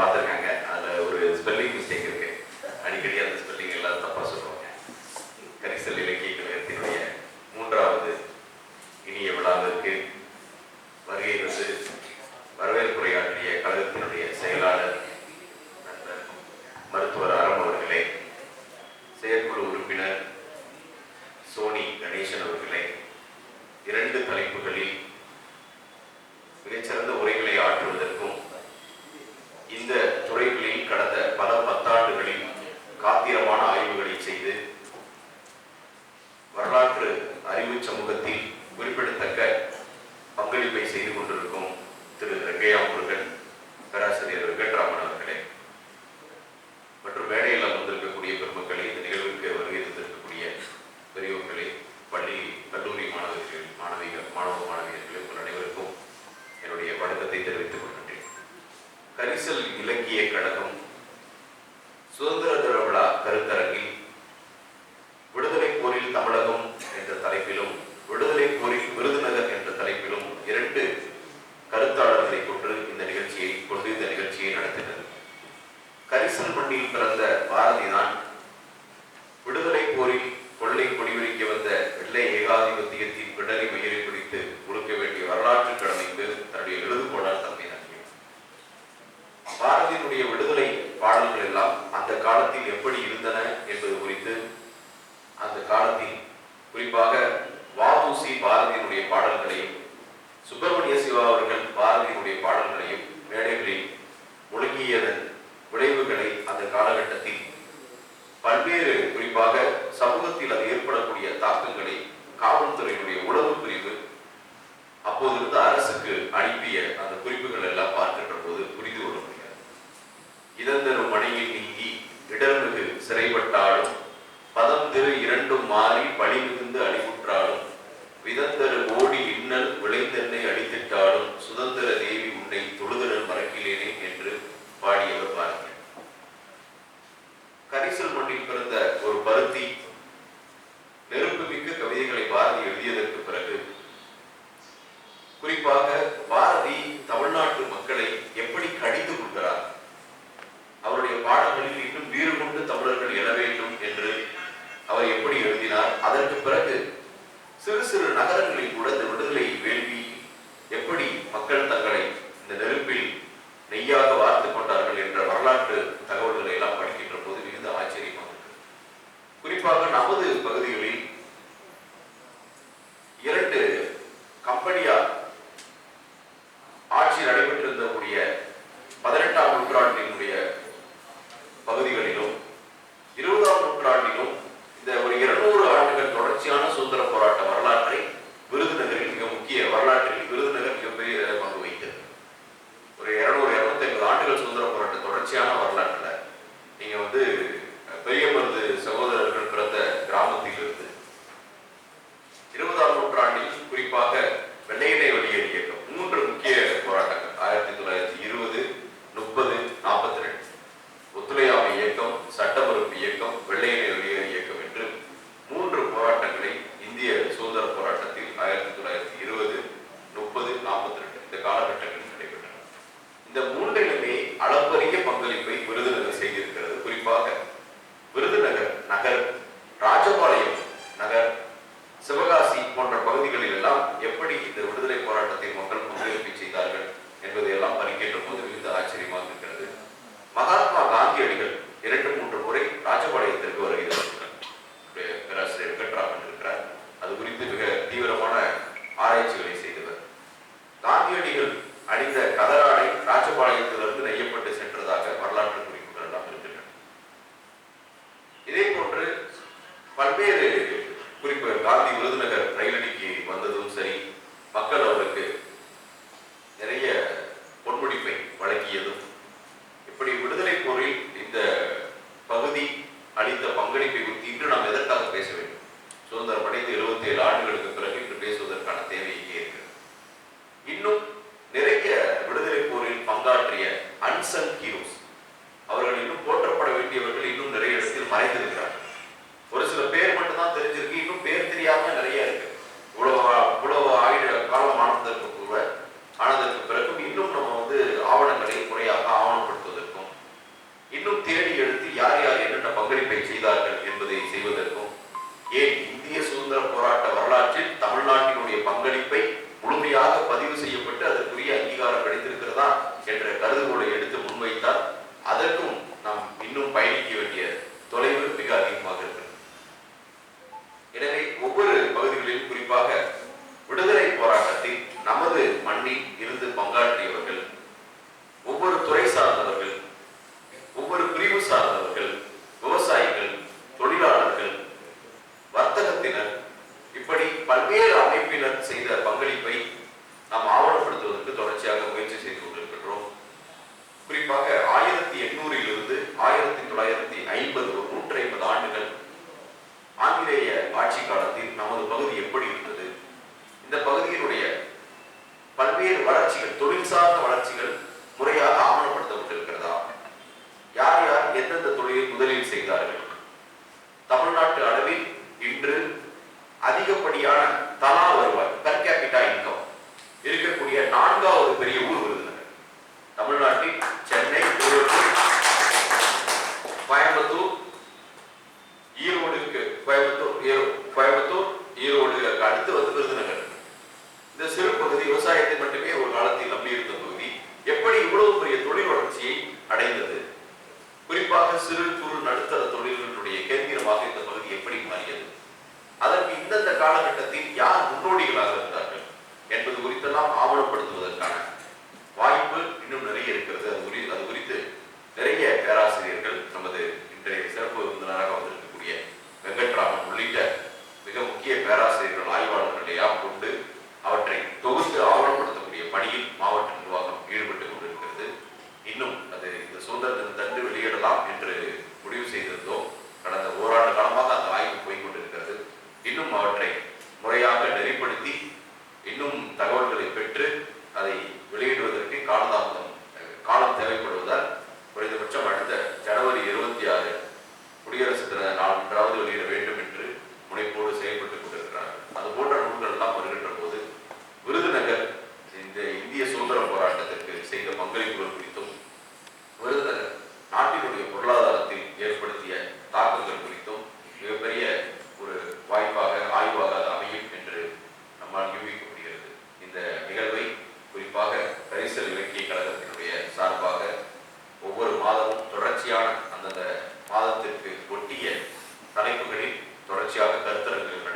பார்த்துருக்காங்க. அதில் ஒரு ஸ்பெல்லிங் மிஸ்டேக் இருக்கு. அடிக்கடி அந்த ஸ்பெல்லிங் எல்லாம் தப்பாக சொல்லுவாங்க. கரிசல் இலக்கிய கழகத்தினுடைய மூன்றாவது இனிய விழாவிற்கு வருகை வந்து வரவேற்புரையாற்றிய கழகத்தினுடைய செயலாளர் நண்பர் மருத்துவர் அறிவு சமூகத்தில் குறிப்பிடத்தக்க பங்களிப்பை செய்து கொண்டிருக்கும் திரு ரெங்கையா முருகன் பேராசிரியர் வெங்கட்ராமன் அவர்களே. மற்றும் மேடையில் அமர்ந்திருக்கக்கூடிய பெருமக்களை இந்த நிகழ்வுக்கு வருகை இருந்திருக்கக்கூடிய பெரியவர்களே பள்ளி கல்லூரி மாணவர்கள் மாணவிகள் மாணவ மாணவியர்கள் உங்கள் அனைவருக்கும் என்னுடைய வணக்கத்தை தெரிவித்துக் கொள்கின்றேன். கரிசல் இலக்கிய கழகம் குறிப்பாக சமூகத்தில் அது ஏற்படக்கூடிய தாக்கங்களை காவல்துறையினுடைய உளவு பிரிவு அப்போதிருந்து அரசுக்கு அனுப்பிய அந்த குறிப்புகள் எல்லாம் பார்க்கின்ற போது புரிந்து கொள்ள முடியாது. இதந்தரும் மணியில் நீங்கி இடர்மிகு சிறைப்பட்டாலும் பதம் திரு இரண்டும் மாறி பழி மிகுந்து அடிபுற்றாலும் விதந்தரு ஓடி இன்னல் விளைந்தென்னை அடித்திட்டாலும் சுதந்திர മക്കൾ തങ്ങളെ அணிந்த கதராடை ராஜபாளையத்தில் by the காலகட்டத்தில் யார் முன்னோடிகளாக இருந்தார்கள் என்பது குறித்தெல்லாம் ஆவணப்படுத்துவதற்கான வாய்ப்பு இன்னும் நிறைய இருக்கிறது. அது குறித்து அது குறித்து நிறைய பேராசிரியர்கள் நமது இன்றைய சிறப்பு விருந்தினராக வந்திருக்கக்கூடிய வெங்கட்ராமன் உள்ளிட்ட மிக முக்கிய பேராசிரியர்கள் ஆய்வாளர்களையா கொண்டு தேவைப்படும் ஒட்டிய தலைப்புகளில் தொடர்ச்சியாக கருத்தரங்குகள்